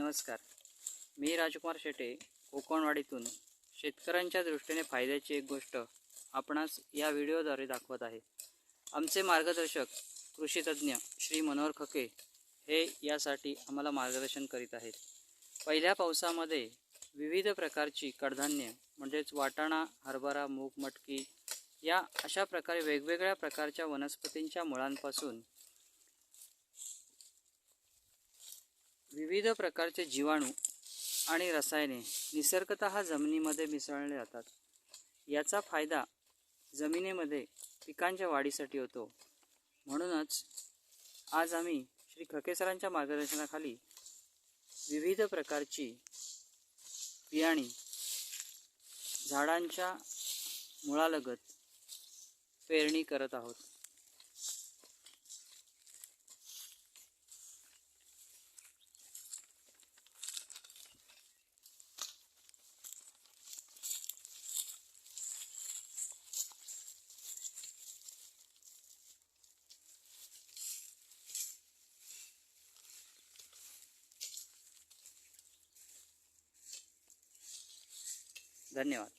नमस्कार. मी राजकुमार शेटे कोकणवाडीतून. शेतकऱ्यांच्या दृष्टीने फायद्याची एक गोष्ट आपणास या व्हिडिओद्वारे दाखवत आहे. आमचे मार्गदर्शक कृषीतज्ञ श्री मनोहर खके हे यासाठी आम्हाला मार्गदर्शन करीत आहेत. पहिल्या पावसामध्ये विविध प्रकारची कडधान्य म्हणजेच वाटाणा हरभरा मूग मटकी या अशा प्रकारे वेगवेगळ्या प्रकारच्या वनस्पतींच्या मुळांपासून विविध प्रकारचे जीवाणू आणि रसायने निसर्गत जमिनीमध्ये मिसळले जातात. याचा फायदा जमिनीमध्ये पिकांच्या वाढीसाठी होतो. म्हणूनच आज आम्ही श्री खकेसरांच्या मार्गदर्शनाखाली विविध प्रकारची बियाणी झाडांच्या मुळालगत पेरणी करत आहोत. धन्यवाद